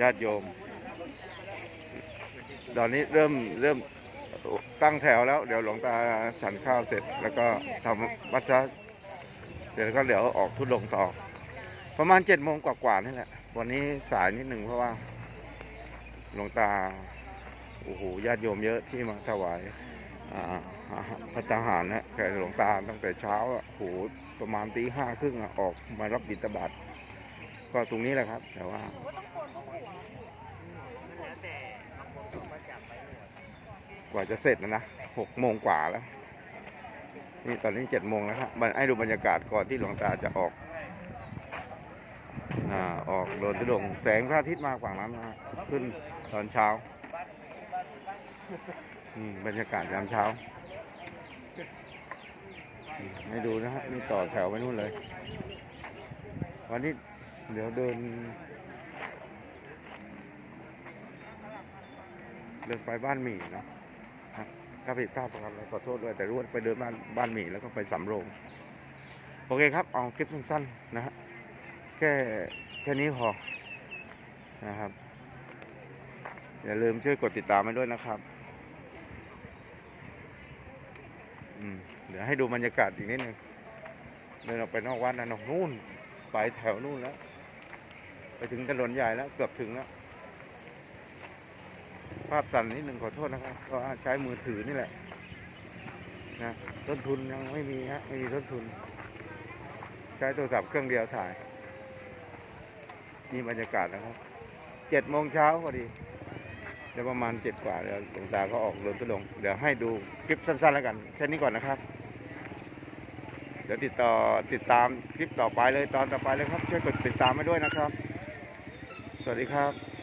ญาติโยม ตอนนี้เริ่มเริ่มตั้งแถวแล้ว เดี๋ยวหลวงตาฉันข้าวเสร็จ แล้วก็ทำวัดชะเดี๋ยวก็เดี๋ยวออกทุดงต่อ ประมาณเจ็ดโมงกว่าๆนี่แหละ วันนี้สายนิดหนึ่งเพราะว่าหลวงตาโอ้โหญาติโยมเยอะที่มาถวายพระทหารนะแกหลวงตาตั้งแต่เช้าอะโอ้โหประมาณตีห้าครึ่งอออกมารับบิณฑบาตก็ตรงนี้แหละครับ แต่ว่า กว่าจะเสร็จนะนะหกโมงกว่าแล้ว นี่ตอนนี้เจ็ดโมงแล้วครับมันให้ดูบรรยากาศก่อนที่หลวงตาจะออกอ่าออกโดนทุดงแสงพระอาทิตย์มาฝั่งนั้นนะฮะขึ้นตอนเช้าอืมบรรยากาศยามเช้าให้ดูนะฮะนี่ต่อแถวไปนู่นเลย วันนี้เดี๋ยวเดินเดินไปบ้านหมี่เนาะ ถ้าผิดพลาดประการอะไรขอโทษด้วย แต่รู้ว่าไปเดินบ้านบ้านหมี่แล้วก็ไปสำโรง โอเคครับ เอาคลิปสั้นๆนะฮะแค่แค่นี้พอนะครับ อย่าลืมช่วยกดติดตามมาด้วยนะครับอืมเดี๋ยวให้ดูบรรยากาศอีกนิดนึงเดินออกไปนอกวัดนะนอกนู่นไปแถวนู่นแล้ว ไปถึงถนนใหญ่แล้ว เกือบถึงแล้ว ภาพสั่นนิดหนึ่งขอโทษนะครับ ก็ใช้มือถือนี่แหละนะต้นทุนยังไม่มีฮะไม่มีต้นทุน ใช้โทรศัพท์เครื่องเดียวถ่ายนี่บรรยากาศนะครับเจ็ดโมงเช้าพอดีเดี๋ยวประมาณเจ็ดกว่าเดี๋ยวหลวงตาก็ออกเดินตุดงเดี๋ยวให้ดูคลิปสั้นๆแล้วกันแค่นี้ก่อนนะครับ เดี๋ยวติดต่อติดตามคลิปต่อไปเลยตอนต่อไปเลยครับช่วยกดติดตามมาด้วยนะครับ สวัสดีครับ